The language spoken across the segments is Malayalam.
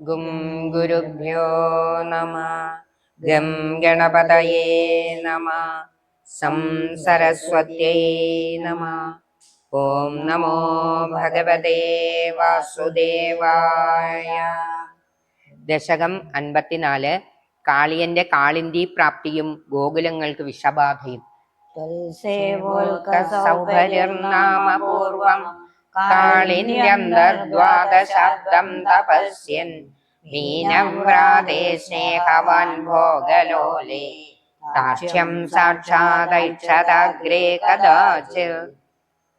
ഗും ഗുരുഭ്യോ നമ. ഗം ഗണപതയേ നമ. സം സരസ്വത്യൈ നമ. ഓം നമോ ഭഗവതേ വാസുദേവായ. ദശകം അൻപത്തിനാല്. കാളിയന്റെ കാളിന്തി പ്രാപ്തിയും ഗോകുലങ്ങൾക്ക് വിഷബാധയും. സൗഭര്യർനാമപൂർവം കാളിന്യന്തർദ്വാദശാബ്ദം തപസ്യൻ മീനവ്രാതേ സ്നേഹവൻ ഭോഗലോലേ സാക്ഷ്യം സാക്ഷാദൈക്ഷതഗ്രേ കഥാചിൽ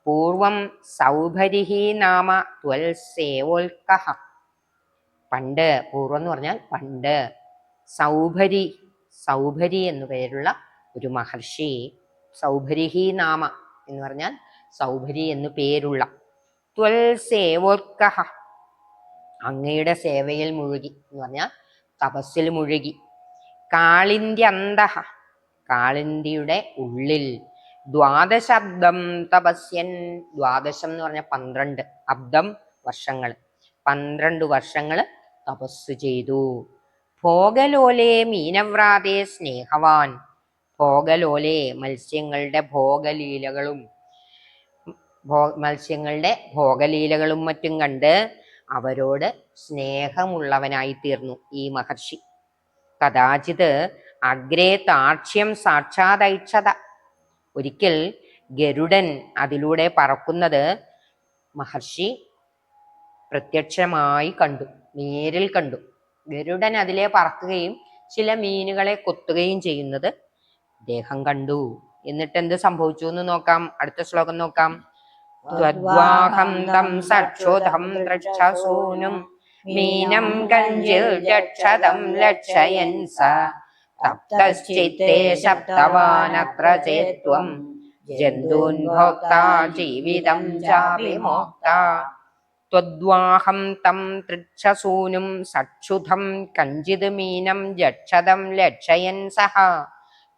പൂർവം സൗഭരിഹി നാമ ത്വൽസേവോൽക്കഹ പണ്ട് പൂർവം എന്ന് പറഞ്ഞാൽ പണ്ട് സൗഭരി സൗഭരി എന്നു പേരുള്ള ഒരു മഹർഷി സൗഭരിഹി നാമ എന്ന് പറഞ്ഞാൽ സൗഭരി എന്നു പേരുള്ള സേവോത്കഹ. അങ്ങയുടെ സേവയിൽ മുഴുകി എന്ന് പറഞ്ഞാൽ തപസ്സിൽ മുഴുകി. കാളിന്തി അന്തഹ. കാളിന്തിയുടെ ഉള്ളിൽ ദ്വാദശബ്ദം തപസ്യൻ. ദ്വാദശം എന്ന് പറഞ്ഞ പന്ത്രണ്ട് അബ്ദം വർഷങ്ങൾ പന്ത്രണ്ട് വർഷങ്ങൾ തപസ് ചെയ്തു. ഭോഗലോലെ മീനവ്രാതെ സ്നേഹവാൻ. ഭോഗലോലെ മത്സ്യങ്ങളുടെ ഭോഗലീലകളും ഭോ മത്സ്യങ്ങളുടെ ഭോഗലീലകളും മറ്റും കണ്ട് അവരോട് സ്നേഹമുള്ളവനായി തീർന്നു ഈ മഹർഷി. കഥാചിത് അഗ്രേ താക്ഷ്യം സാക്ഷാതൈക്ഷത ഒരിക്കൽ ഗരുഡൻ അതിലൂടെ പറക്കുന്നത് മഹർഷി പ്രത്യക്ഷമായി കണ്ടു നേരിൽ കണ്ടു. ഗരുഡൻ അതിലെ പറക്കുകയും ചില മീനുകളെ കൊത്തുകയും ചെയ്യുന്നത് ദേഹം കണ്ടു. എന്നിട്ട് എന്ത് സംഭവിച്ചു എന്ന് നോക്കാം. അടുത്ത ശ്ലോകം നോക്കാം. ത്വദ്വാഹം തം സക്ഷുധം ദൃക്ഷസൂനും. മീനം കഞ്ചിൽ ജക്ഷതം ലക്ഷയൻ സ. തപ്തശ്ചിത്തേ ശബ്ദവാനത്ര ചേത്വം ജന്തൂൻ ഭോക്ത ജീവിതം ചാവിമോക്ത ത്വദ്വാഹം തം തൃക്ഷസൂനും സക്ഷുധം കഞ്ചിത് മീനം ജക്ഷതം ലക്ഷയൻ സഹ.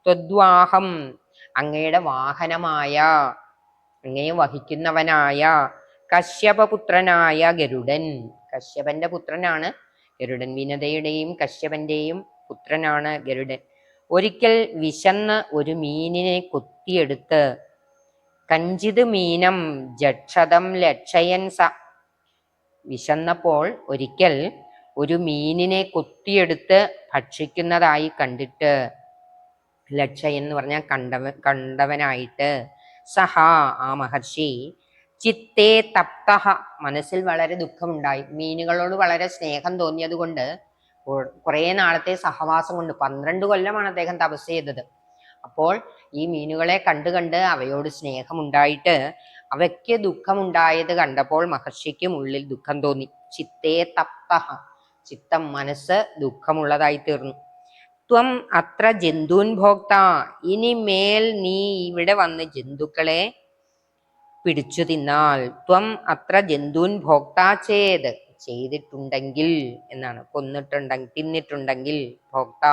ത്വദ്വാഹം അങ്ങയുടെ വാഹനമായ അങ്ങയെ വഹിക്കുന്നവനായ കശ്യപപുത്രനായ ഗരുഡൻ. കശ്യപന്റെ പുത്രനാണ് ഗരുഡൻ. വിനതയുടെയും കശ്യപന്റെയും പുത്രനാണ് ഗരുഡൻ. ഒരിക്കൽ വിശന്ന് ഒരു മീനിനെ കൊത്തിയെടുത്ത് കഞ്ചിത് മീനം ജക്ഷതം ലക്ഷയൻ സ വിശന്നപ്പോൾ ഒരിക്കൽ ഒരു മീനിനെ കൊത്തിയെടുത്ത് ഭക്ഷിക്കുന്നതായി കണ്ടിട്ട് ലക്ഷയൻ എന്ന് പറഞ്ഞാൽ കണ്ടവ കണ്ടവനായിട്ട് സഹ ആ മഹർഷി. ചിത്തേ തപ്തഹ. മനസ്സിൽ വളരെ ദുഃഖമുണ്ടായി. മീനുകളോട് വളരെ സ്നേഹം തോന്നിയത് കൊണ്ട് കുറേ നാളത്തെ സഹവാസം കൊണ്ട് പന്ത്രണ്ട് കൊല്ലമാണ് അദ്ദേഹം തപസ് ചെയ്തത്. അപ്പോൾ ഈ മീനുകളെ കണ്ടു കണ്ട് അവയോട് സ്നേഹമുണ്ടായിട്ട് അവയ്ക്ക് ദുഃഖമുണ്ടായത് കണ്ടപ്പോൾ മഹർഷിക്കും ഉള്ളിൽ ദുഃഖം തോന്നി. ചിത്തേ തപ്തഹ. ചിത്തം മനസ്സ് ദുഃഖമുള്ളതായി തീർന്നു. ത്വം അത്ര ജന്തുൻ ഭോക്ത ഇനി മേൽ നീ ഇവിടെ വന്ന് ജന്തുക്കളെ പിടിച്ചു തിന്നാൽ ത്വം അത്ര ജന്തുൻ ഭോക്ത ചേത്. ചെയ്തിട്ടുണ്ടെങ്കിൽ എന്നാണ്. കൊന്നിട്ടുണ്ടെങ്കിൽ തിന്നിട്ടുണ്ടെങ്കിൽ ഭോക്ത.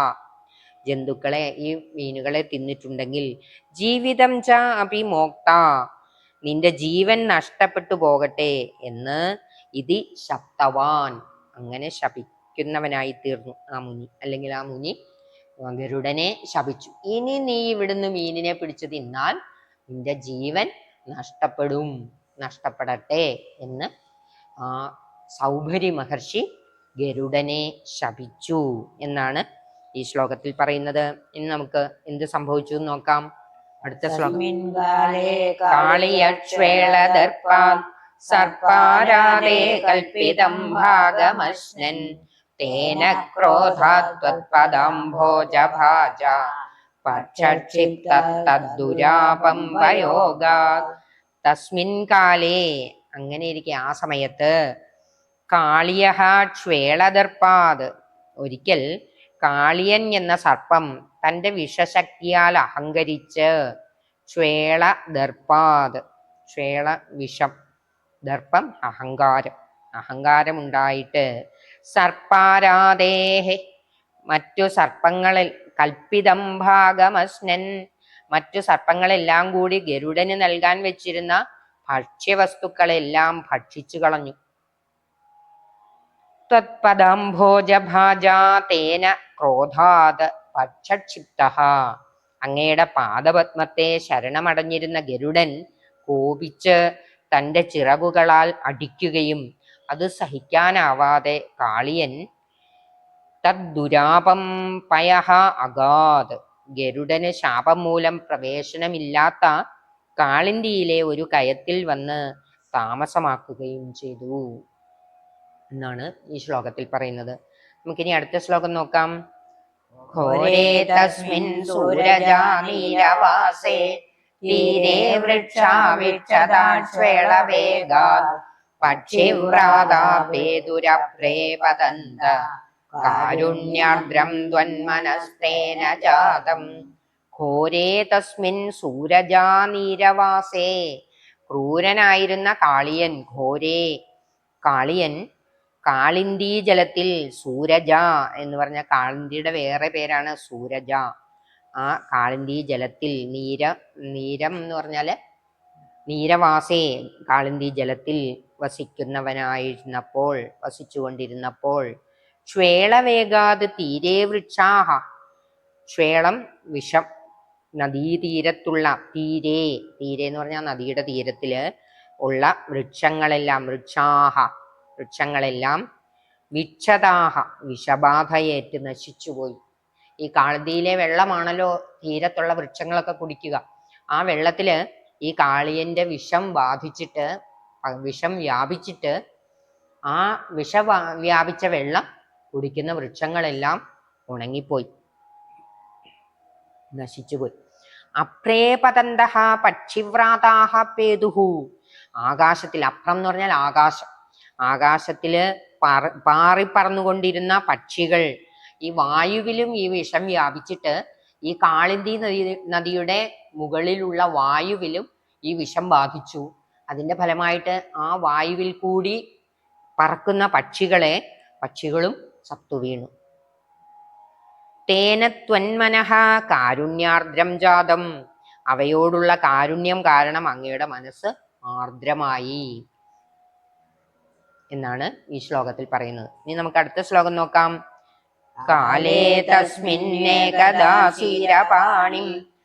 ജന്തുക്കളെ ഈ മീനുകളെ തിന്നിട്ടുണ്ടെങ്കിൽ ജീവിതം ച അപി മോക്ത. നിന്റെ ജീവൻ നഷ്ടപ്പെട്ടു പോകട്ടെ എന്ന് ഇത് ശബ്ദവാൻ അങ്ങനെ ശപിക്കുന്നവനായി തീർന്നു ആ മുനി. അല്ലെങ്കിൽ ആ മുനി ഗരുഡനെ ശപിച്ചു. ഇനി നീ ഇവിടുന്ന് മീനിനെ പിടിച്ചു തിന്നാൽ നിന്റെ ജീവൻ നഷ്ടപ്പെടും. നഷ്ടപ്പെടട്ടെ എന്ന് ആ സൗഭരി മഹർഷി ഗരുഡനെ ശപിച്ചു എന്നാണ് ഈ ശ്ലോകത്തിൽ പറയുന്നത്. ഇനി നമുക്ക് എന്ത് സംഭവിച്ചു എന്ന് നോക്കാം. അടുത്ത ശ്ലോകം. സർപ്പാരാതേ കൽപ്പിതം ഭാഗമശ്നൻ. തേന ക്രോധാത്വത്പദാംഭോജഭാജ പക്ഷക്ഷിപ്തദ്ദുരാപം വയോഗ തസ്മിൻ കാലേ അങ്ങനെ ഇരിക്കെ ആ സമയത്ത് കാളിയഹ ക്ഷേളദർപ്പാത് ഒരിക്കൽ കാളിയൻ എന്ന സർപ്പം തന്റെ വിഷശക്തിയാൽ അഹങ്കരിച്ച് ക്ഷേള ദർപ്പാത് ക്ഷേള വിഷം ദർപ്പം അഹങ്കാരം അഹങ്കാരമുണ്ടായിട്ട് സർപ്പാരാദേഹെ മറ്റു സർപ്പങ്ങളിൽ കൽപ്പിതം ഭാഗമസ്നൻ. മറ്റു സർപ്പങ്ങളെല്ലാം കൂടി ഗരുഡന് നൽകാൻ വെച്ചിരുന്ന ഭക്ഷ്യവസ്തുക്കളെല്ലാം ഭക്ഷിച്ചു കളഞ്ഞു. ത്വത്പദാംഭോജഭാജാ തേന ക്രോധാത് പക്ഷക്ഷിപ്ത. അങ്ങയുടെ പാദപത്മത്തെ ശരണമടഞ്ഞിരുന്ന ഗരുഡൻ കോപിച്ച് തന്റെ ചിറകുകളാൽ അടിക്കുകയും അത് സഹിക്കാനാവാതെ കാളിയൻ തദ്ദുരാപം പയഹ അഗാത് ഗരുഡന് ശാപം മൂലം പ്രവേശനമില്ലാത്ത കാളിന്തിയിലെ ഒരു കയത്തിൽ വന്ന് താമസമാക്കുകയും ചെയ്തു. എന്നാണ് ഈ ശ്ലോകത്തിൽ പറയുന്നത്. നമുക്കിനി അടുത്ത ശ്ലോകം നോക്കാം. ഘോരേ തസ്മിൻ സൂരജാനീരവാസേ തീരെ വൃക്ഷാവിക്ഷതാശ്വേളവേഗാത് പക്ഷിവ്രാതാപേതുരപ്രേ പതന്ത കാരുണ്യാർദ്രം ത്വന്മനസ്തേന ജാതം. ഘോരേ തസ്മിൻ സൂരജാനീരവാസേ ക്രൂരനായിരുന്ന കാളിയൻ ഘോരേ. കാളിയൻ കാളിന്തി ജലത്തിൽ സൂരജ എന്ന് പറഞ്ഞ കാളിന്തിയുടെ വേറെ പേരാണ് സൂരജ. ആ കാളിന്തി ജലത്തിൽ നീര നീരം എന്ന് പറഞ്ഞാൽ നീരവാസേ കാളിന്തി ജലത്തിൽ വസിക്കുന്നവനായിരുന്നപ്പോൾ വസിച്ചുകൊണ്ടിരുന്നപ്പോൾ ക്ഷേളവേഗാത് തീരെ വൃക്ഷാഹ. ക്ഷേളം വിഷം നദീതീരത്തുള്ള തീരെ തീരെ എന്ന് പറഞ്ഞാൽ നദിയുടെ തീരത്തിൽ ഉള്ള വൃക്ഷങ്ങളെല്ലാം വൃക്ഷാഹ വൃക്ഷങ്ങളെല്ലാം വിക്ഷതാഹ വിഷബാധയേറ്റ് നശിച്ചുപോയി. ഈ കാളതിയിലെ വെള്ളമാണല്ലോ തീരത്തുള്ള വൃക്ഷങ്ങളൊക്കെ കുടിക്കുക. ആ വെള്ളത്തിൽ ഈ കാളിയന്റെ വിഷം ബാധിച്ചിട്ട് വിഷം വ്യാപിച്ചിട്ട് ആ വിഷ വ്യാപിച്ച വെള്ളം കുടിക്കുന്ന വൃക്ഷങ്ങളെല്ലാം ഉണങ്ങിപ്പോയി. നശിച്ചുപോയി. അപ്രേപതന്ത പക്ഷിവ്രാതാഹ പേതുഹു. ആകാശത്തിൽ അപ്രം എന്ന് പറഞ്ഞാൽ ആകാശം. ആകാശത്തിൽ പാറി പറന്നുകൊണ്ടിരുന്ന പക്ഷികൾ ഈ വായുവിലും ഈ വിഷം വ്യാപിച്ചിട്ട് ഈ കാളിന്തി നദി നദിയുടെ മുകളിലുള്ള വായുവിലും ഈ വിഷം ബാധിച്ചു. അതിന്റെ ഫലമായിട്ട് ആ വായുവിൽ കൂടി പറക്കുന്ന പക്ഷികളെ പക്ഷികളും ചത്തു വീണു. തേന ത്വന്മനഹ കാരുണ്യാർദ്രം ജാതം. അവയോടുള്ള കാരുണ്യം കാരണം അങ്ങയുടെ മനസ്സ് ആർദ്രമായി എന്നാണ് ഈ ശ്ലോകത്തിൽ പറയുന്നത്. ഇനി നമുക്ക് അടുത്ത ശ്ലോകം നോക്കാം. കാലേ തസ്മിന്നേകദാസീരപാണിം മുക്വായാതേ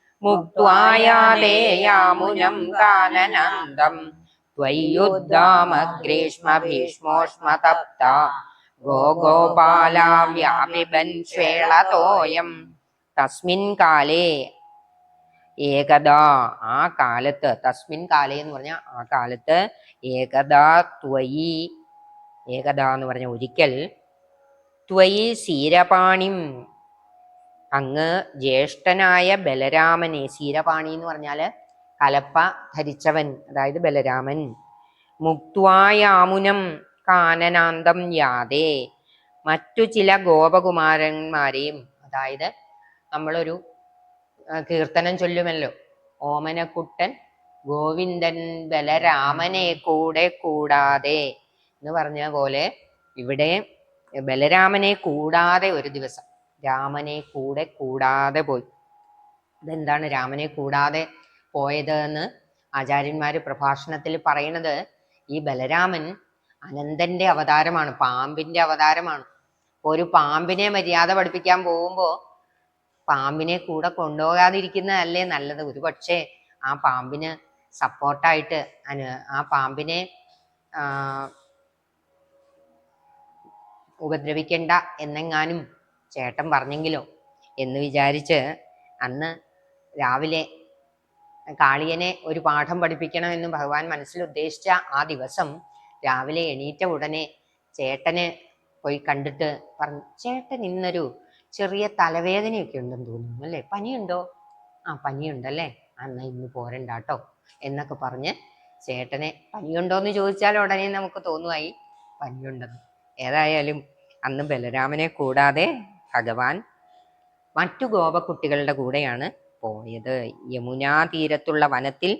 യാമുനം കാനനന്ദം ത്വയ്യുദ്ധാമഗ്രീഷ്മ ഭീഷ്മോഷ്മ തപ്ത ഗോ ഗോപാലാ വ്യാപിബൻ ശ്വേളതോയം തസ്മിൻ കാലേ ഏകദാ ആ കാലത്ത് തസ്മിൻ കാലേ എന്ന് പറഞ്ഞ ആ കാലത്ത് ഏകദാ ത്വയി ഏകദാ എന്ന് പറഞ്ഞ ഒരിക്കൽ ത്വയി സീരപാണിം അങ്ങ് ജ്യേഷ്ഠനായ ബലരാമനെ ശീരപാണി എന്ന് പറഞ്ഞാൽ കലപ്പ ധരിച്ചവൻ അതായത് ബലരാമൻ. മുക്വായാമുനം കാനനാന്തം യാതേ. മറ്റു ചില ഗോപകുമാരന്മാരെയും അതായത് നമ്മളൊരു കീർത്തനം ചൊല്ലുമല്ലോ. ഓമനക്കുട്ടൻ ഗോവിന്ദൻ ബലരാമനെ കൂടെ കൂടാതെ എന്ന് പറഞ്ഞ പോലെ ഇവിടെ ബലരാമനെ കൂടാതെ ഒരു ദിവസം രാമനെ കൂടെ കൂടാതെ പോയി. ഇതെന്താണ് രാമനെ കൂടാതെ പോയത് എന്ന് ആചാര്യന്മാര് പ്രഭാഷണത്തിൽ പറയണത് ഈ ബലരാമൻ അനന്തന്റെ അവതാരമാണ് പാമ്പിന്റെ അവതാരമാണ്. ഒരു പാമ്പിനെ മര്യാദ പഠിപ്പിക്കാൻ പോകുമ്പോ പാമ്പിനെ കൂടെ കൊണ്ടുപോകാതിരിക്കുന്നതല്ലേ നല്ലത്? ഒരു പക്ഷേ ആ പാമ്പിന് സപ്പോർട്ടായിട്ട് അനു ആ പാമ്പിനെ ഉപദ്രവിക്കണ്ട എന്നെങ്ങാനും ചേട്ടൻ പറഞ്ഞെങ്കിലോ എന്ന് വിചാരിച്ച് അന്ന് രാവിലെ കാളിയനെ ഒരു പാഠം പഠിപ്പിക്കണമെന്ന് ഭഗവാൻ മനസ്സിൽ ഉദ്ദേശിച്ച ആ ദിവസം രാവിലെ എണീറ്റ ഉടനെ ചേട്ടനെ പോയി കണ്ടിട്ട് പറഞ്ഞു ചേട്ടൻ ഇന്നൊരു ചെറിയ തലവേദനയൊക്കെ ഉണ്ടെന്ന് തോന്നുന്നു അല്ലേ? പനിയുണ്ടോ? ആ പനിയുണ്ടല്ലേ? അന്ന് ഇന്ന് പോരണ്ടാട്ടോ എന്നൊക്കെ പറഞ്ഞ് ചേട്ടനെ പനിയുണ്ടോ എന്ന് ചോദിച്ചാൽ ഉടനെ നമുക്ക് തോന്നുമായി പനിയുണ്ടെന്ന്. ഏതായാലും അന്ന് ബലരാമനെ കൂടാതെ ഭഗവാൻ മറ്റു ഗോപക്കുട്ടികളുടെ കൂടെയാണ് പോയത്. യമുനാ തീരത്തുള്ള വനത്തിൽ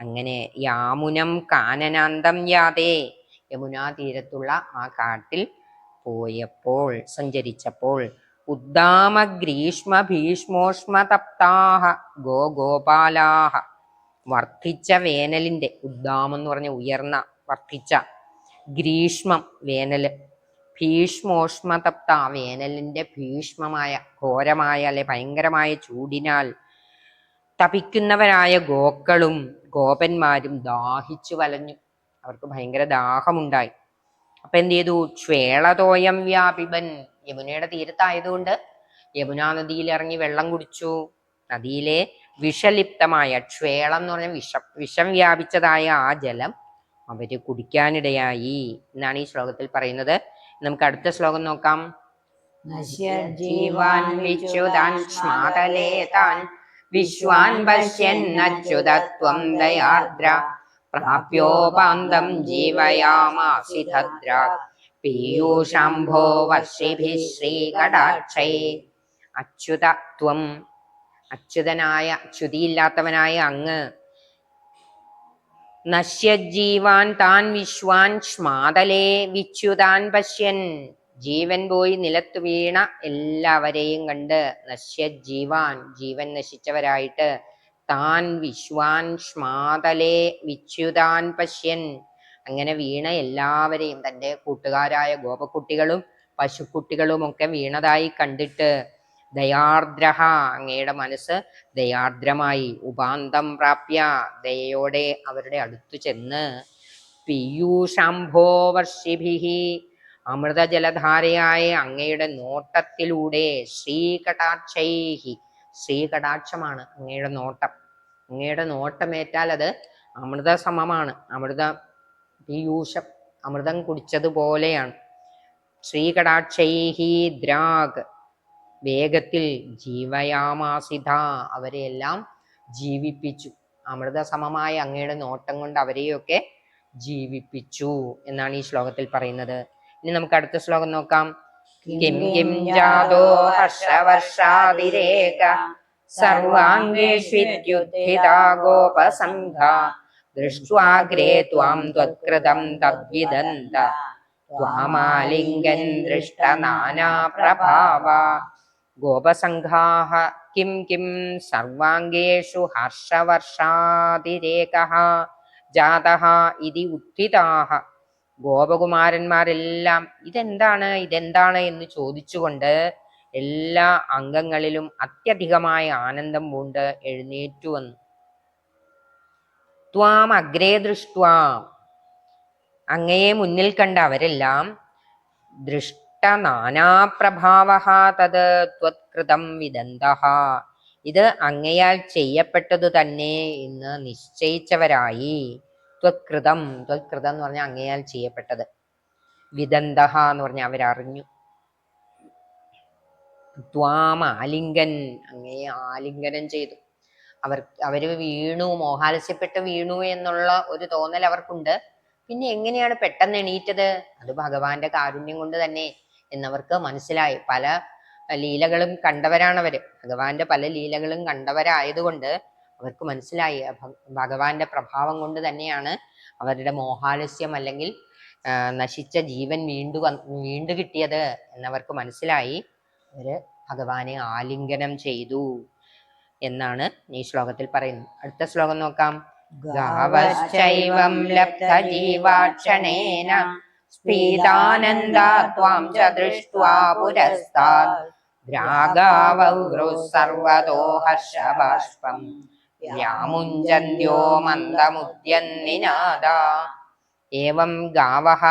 അങ്ങനെ യാമുനം കാനനാന്തം യാതേ യമുനാ തീരത്തുള്ള ആ കാട്ടിൽ പോയപ്പോൾ സഞ്ചരിച്ചപ്പോൾ ഉദ്ദാമ ഗ്രീഷ്മ ഭീഷ്മോഷ്മ തപ്താഹ ഗോ ഗോപാലാഹ വർദ്ധിച്ച വേനലിന്റെ ഉദ്ദാമം എന്ന് പറഞ്ഞ ഉയർന്ന വർദ്ധിച്ച ഗ്രീഷ്മം വേനൽ ഭീഷ്മോഷ്മതപ്ത വേനലിന്റെ ഭീഷ്മമായ ഘോരമായ അല്ലെ ഭയങ്കരമായ ചൂടിനാൽ തപിക്കുന്നവരായ ഗോക്കളും ഗോപന്മാരും ദാഹിച്ചു വലഞ്ഞു. അവർക്ക് ഭയങ്കര ദാഹമുണ്ടായി. അപ്പൊ എന്ത് ചെയ്തു? ക്ഷേളതോയം വ്യാപിപൻ യമുനയുടെ തീരത്തായതുകൊണ്ട് യമുനാ നദിയിൽ ഇറങ്ങി വെള്ളം കുടിച്ചു. നദിയിലെ വിഷലിപ്തമായ ക്ഷേളം എന്ന് പറഞ്ഞ വിഷം വിഷം വ്യാപിച്ചതായ ആ ജലം അവർ കുടിക്കാനിടയായി എന്നാണ് ഈ ശ്ലോകത്തിൽ പറയുന്നത്. നമുക്ക് അടുത്ത ശ്ലോകം നോക്കാം. വിശ്വാൻ പശ്യന്നച്യുതത്വം ദയാർദ്ര. പ്രാപ്യോപാന്തം ജീവയാമാസി ഭദ്ര. പീയൂഷാംഭോ വർഷിഭിः ശ്രീകടാക്ഷൈ. അച്യുതത്വം. അച്യുതനായ ച്യുതിയില്ലാത്തവനായ അങ്ങ് നശ്യജീവാൻ താൻ വിശ്വാൻ ശ്മാതലേ വിച്യുതാൻ പശ്യൻ. ജീവൻ പോയി നിലത്തു വീണ എല്ലാവരെയും കണ്ട് നശ്യജീവാൻ ജീവൻ നശിച്ചവരായിട്ട് താൻ വിശ്വാൻ ശ്മാതലേ വിച്യുതാൻ പശ്യൻ. അങ്ങനെ വീണ എല്ലാവരെയും തന്റെ കൂട്ടുകാരായ ഗോപക്കുട്ടികളും പശുക്കുട്ടികളുമൊക്കെ വീണതായി കണ്ടിട്ട് ദയാർദ്രഹ അങ്ങയുടെ മനസ്സ് ദയാർദ്രമായി. ഉപാന്തം പ്രാപ്യ ദയയോടെ അവരുടെ അടുത്തു ചെന്ന് പീയൂഷാംഭോ വർഷിഭിഹി അമൃതജലധാരയായ അങ്ങയുടെ നോട്ടത്തിലൂടെ ശ്രീകടാക്ഷൈഹി ശ്രീകടാക്ഷമാണ് അങ്ങയുടെ നോട്ടം. അങ്ങയുടെ നോട്ടമേറ്റാൽ അത് അമൃത സമമാണ് അമൃത പീയൂഷം അമൃതം കുടിച്ചതുപോലെയാണ്. ശ്രീകടാക്ഷൈഹി ദ്രാഗ് വേഗത്തിൽ ജീവയാമാസിത അവരെയെല്ലാം ജീവിപ്പിച്ചു. അമൃത സമമായ അങ്ങയുടെ നോട്ടം കൊണ്ട് അവരെയൊക്കെ ജീവിപ്പിച്ചു എന്നാണ് ഈ ശ്ലോകത്തിൽ പറയുന്നത്. ഇനി നമുക്ക് അടുത്ത ശ്ലോകം നോക്കാം. Kim Kim ജാതോ ഹർഷവർഷാതിരേക സർവാംഗേഷ്വിദ്യുദ്ധിതാ ഗോപസംഘ. ദൃഷ്ട്വാഗ്രേ ത്വാം ത്വത്കൃതം തദ്വിദന്ത. ത്വാമാലിംഗൻ ദൃഷ്ട നാനാ പ്രഭാവ. ഗോപസംഘാः കിം കിം സർവാംഗേഷു ഹർഷവർഷാതിരേകः ജാതഹ ഇതി ഉത്ഥിതാः ഗോപകുമാരന്മാരെല്ലാം ഇതെന്താണ് ഇതെന്താണ് എന്ന് ചോദിച്ചുകൊണ്ട് എല്ലാ അംഗങ്ങളിലും അത്യധികമായ ആനന്ദം പൂണ്ട് എഴുന്നേറ്റു വന്നു. ത്വാം അഗ്രേ ദൃഷ്ട അങ്ങയെ മുന്നിൽ കണ്ട അവരെല്ലാം ദൃഷ്ട നാനാപ്രഭാവ തത് ത്വത്കൃതം വിദന്തഹ. ഇത് അങ്ങയാൽ ചെയ്യപ്പെട്ടതു തന്നെ എന്ന് നിശ്ചയിച്ചവരായി. ത്വത്കൃതം ത്വത്കൃതം എന്ന് പറഞ്ഞാൽ അങ്ങയാൽ ചെയ്യപ്പെട്ടത്. വിദന്തഹ എന്ന് പറഞ്ഞാൽ അവരറിഞ്ഞു. ത്വാം ആലിംഗൻ അങ്ങയെ ആലിംഗനം ചെയ്തു. അവർ അവർ വീണു മോഹാലസ്യപ്പെട്ട് വീണു എന്നുള്ള ഒരു തോന്നൽ അവർക്കുണ്ട്. പിന്നെ എങ്ങനെയാണ് പെട്ടെന്ന് എണീറ്റത്? അത് ഭഗവാന്റെ കാരുണ്യം കൊണ്ട് തന്നെ. എന്നവർക്ക് മനസ്സിലായി. പല ലീലകളും കണ്ടവരാണ് അവർ. ഭഗവാന്റെ പല ലീലകളും കണ്ടവരായതുകൊണ്ട് അവർക്ക് മനസ്സിലായി. ഭഗവാന്റെ പ്രഭാവം കൊണ്ട് തന്നെയാണ് അവരുടെ മോഹാലസ്യം അല്ലെങ്കിൽ നശിച്ച ജീവൻ വീണ്ടു വീണ്ടു കിട്ടിയത് എന്നവർക്ക് മനസ്സിലായി. അവർ ഭഗവാനെ ആലിംഗനം ചെയ്തു എന്നാണ് ഈ ശ്ലോകത്തിൽ പറയുന്നത്. അടുത്ത ശ്ലോകം നോക്കാം. ഗാവശ്ചൈവം ലബ്ധജീവാക്ഷണേന സ്ഫീതാനന്ദാ ത്വാം ച ദൃഷ്ട്വാ പുരസ്താദ് ദ്രാഗാവൗഹൃ സർവതോ ഹർഷബാഷ്പം വ്യാമുഞ്ചന്ത്യോ മന്ദമുദ്യന്നിനാദ ഏവം ഗാവഃ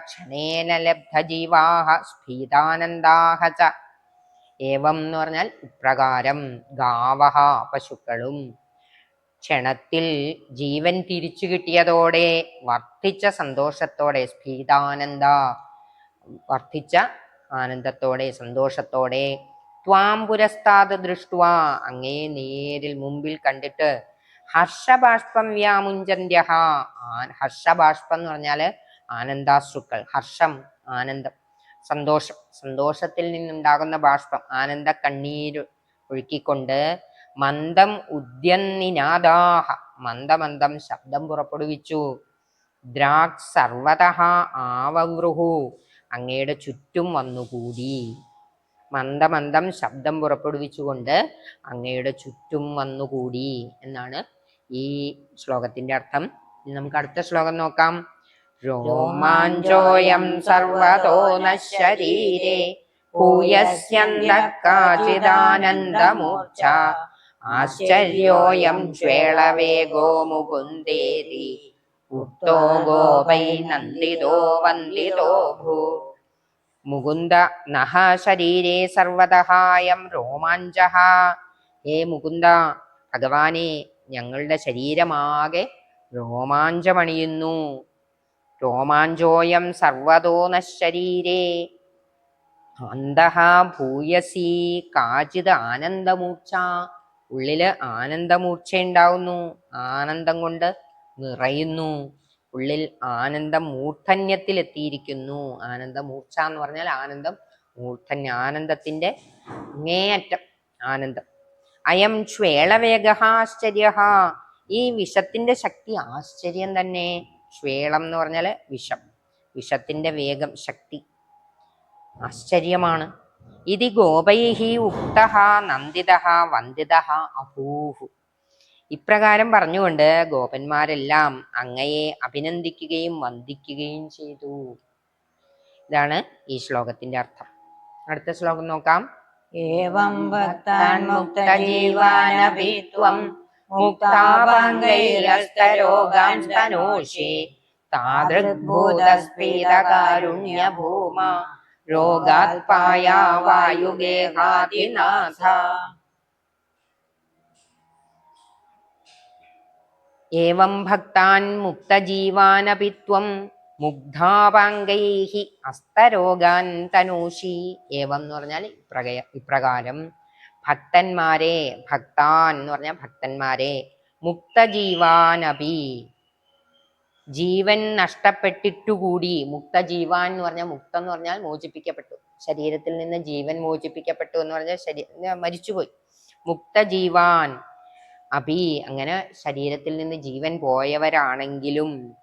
ക്ഷണേന ലബ്ധജീവാഹ സ്ഫീതാനന്ദാഹ ച എന്ന് പറഞ്ഞാൽ ഇപ്രകാരം ഗാവഹ പശുക്കളും ക്ഷണത്തിൽ ജീവൻ തിരിച്ചു കിട്ടിയതോടെ വർദ്ധിച്ച സന്തോഷത്തോടെ സ്ഫീതാനന്ദ വർദ്ധിച്ച ആനന്ദത്തോടെ സന്തോഷത്തോടെ ത്വാം പുരസ്താത് ദൃഷ്ടുവ അങ്ങേ നേരിൽ മുമ്പിൽ കണ്ടിട്ട് ഹർഷബാഷ്പം വ്യാമുഞ്ചന്യ ഹർഷബാഷ്പം എന്ന് പറഞ്ഞാൽ ആനന്ദാശ്രുക്കൾ ഹർഷം ആനന്ദം സന്തോഷം സന്തോഷത്തിൽ നിന്നുണ്ടാകുന്ന ബാഷ്പം ആനന്ദ കണ്ണീര് ഒഴുക്കിക്കൊണ്ട് മന്ദം ഉദ്യന്നിനാദാഹ. മന്ദമന്ദം ശബ്ദം പുറപ്പെടുവിച്ചു. ദ്രാക് സർവത ആവവൃഹു അങ്ങയുടെ ചുറ്റും വന്നുകൂടി. മന്ദമന്ദം ശബ്ദം പുറപ്പെടുവിച്ചുകൊണ്ട് അങ്ങയുടെ ചുറ്റും വന്നുകൂടി എന്നാണ് ഈ ശ്ലോകത്തിന്റെ അർത്ഥം. ഇനി നമുക്ക് അടുത്ത ശ്ലോകം നോക്കാം. രോമാഞ്ചോയം സർവതോ നശരീരേ ശരീരേ. ഭൂയസ്യന്തഃ ആശ്ചര്യോയം ശ്വേളവേഗോ ഗോമുകുന്ദേരി. ഉക്തോ ഗോപൈ നന്ദിതോ വന്ദിതോ ഭൂ. മുകുന്ദ നഹ ശരീരേ സർവതഹായം രോമാഞ്ച ഹേ മുകുന്ദ ഭഗവാനെ ഞങ്ങളുടെ ശരീരമാകെ രോമാഞ്ചമണിയുന്നു. രോമാഞ്ചോയം സർവതോ നശരീരേ ശരീരേ അന്തഃ ഭൂയസി കാചിത് ആനന്ദമൂർച്ച ഉള്ളിൽ ആനന്ദമൂർച്ച ഉണ്ടാവുന്നു ആനന്ദം കൊണ്ട് നിറയുന്നു. ഉള്ളിൽ ആനന്ദം മൂർധന്യത്തിൽ എത്തിയിരിക്കുന്നു ആനന്ദമൂർച്ച എന്ന് പറഞ്ഞാൽ ആനന്ദം മൂർധന്യ ആനന്ദത്തിന്റെ അങ്ങേയറ്റം ആനന്ദം. അയം ശ്വേളവേഗ ആശ്ചര്യ ഈ വിഷത്തിന്റെ ശക്തി ആശ്ചര്യം തന്നെ. ശ്വേളം എന്ന് പറഞ്ഞാൽ വിഷം. വിഷത്തിന്റെ വേഗം ശക്തി ആശ്ചര്യമാണ്. ഇതി ഗോപൈഹി ഉക്തഹ നന്ദിതഹ വന്ദിതഹ അഹൂഹു ഇപ്രകാരം പറഞ്ഞുകൊണ്ട് ഗോപന്മാരെല്ലാം അങ്ങയെ അഭിനന്ദിക്കുകയും വന്ദിക്കുകയും ചെയ്തു. ഇതാണ് ഈ ശ്ലോകത്തിന്റെ അർത്ഥം. അടുത്ത ശ്ലോകം നോക്കാം. ഏവം രോഗാത്പായാ വായുഗേഹാതിനാഥ एवं भक्तान् मुक्तजीवानपि ത്വം മുഗ്ധാപാംഗൈഹി അസ്തരോഗാൻ തനൂഷി. ഏവം എന്ന് പറഞ്ഞാൽ ഇപ്രക ഇപ്രകാരം ഭക്തന്മാരെ ഭക്താൻ എന്ന് പറഞ്ഞാൽ ഭക്തന്മാരെ മുക്തജീവാനപി ജീവൻ നഷ്ടപ്പെട്ടിട്ടുകൂടി മുക്ത ജീവാൻ എന്ന് പറഞ്ഞാൽ മുക്തം എന്ന് പറഞ്ഞാൽ മോചിപ്പിക്കപ്പെട്ടു. ശരീരത്തിൽ നിന്ന് ജീവൻ മോചിപ്പിക്കപ്പെട്ടു എന്ന് പറഞ്ഞാൽ ശരീ മരിച്ചുപോയി. മുക്ത ജീവാൻ അഭി അങ്ങനെ ശരീരത്തിൽ നിന്ന് ജീവൻ പോയവരാണെങ്കിലും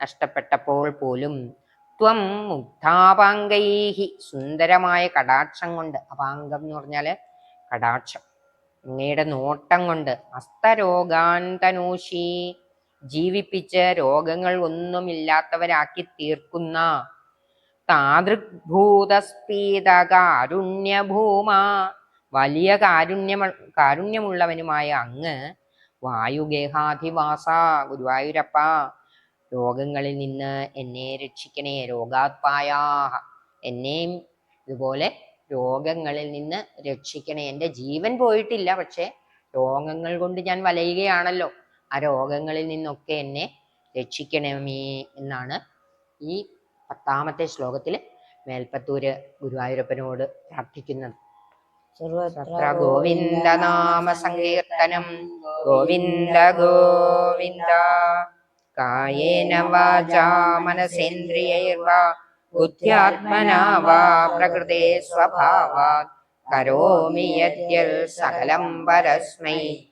നഷ്ടപ്പെട്ടപ്പോൾ പോലും ത്വം മുക്താപാങ്കൈഹി സുന്ദരമായ കടാക്ഷം കൊണ്ട്. അപാംഗം എന്ന് പറഞ്ഞാൽ കടാക്ഷം. അങ്ങയുടെ നോട്ടം കൊണ്ട്. അസ്തരോഗാൻ തനൂഷി ജീവിപ്പിച്ച് രോഗങ്ങൾ ഒന്നുമില്ലാത്തവരാക്കി തീർക്കുന്ന താതൃഭൂതസ്പീതകാരുണ്യഭൂമ വലിയ കാരുണ്യ കാരുണ്യമുള്ളവനുമായ അങ്ങ് വായുഗേഹാധിവാസ. ഗുരുവായൂരപ്പ രോഗങ്ങളിൽ നിന്ന് എന്നെ രക്ഷിക്കണേ രോഗാത്പായാ എന്നെയും ഇതുപോലെ രോഗങ്ങളിൽ നിന്ന് രക്ഷിക്കണേ. എന്റെ ജീവൻ പോയിട്ടില്ല പക്ഷെ രോഗങ്ങൾ കൊണ്ട് ഞാൻ വലയുകയാണല്ലോ. ആ രോഗങ്ങളിൽ നിന്നൊക്കെ എന്നെ രക്ഷിക്കണമേ എന്നാണ് ഈ പത്താമത്തെ ശ്ലോകത്തിൽ മേൽപ്പത്തൂര് ഗുരുവായൂരപ്പനോട് പ്രാർത്ഥിക്കുന്നത്. തത്ര ഗോവിന്ദ നാമ സങ്കീർത്തനം. ഗോവിന്ദ ഗോവിന്ദ. കായേന വാചാ മനസേന്ദ്രിയൈർവാ ബുദ്ധ്യാത്മനാ വാ പ്രകൃതേ സ്വഭാവാ. കരോമി യദ്യൽ സകലം പരസ്മൈ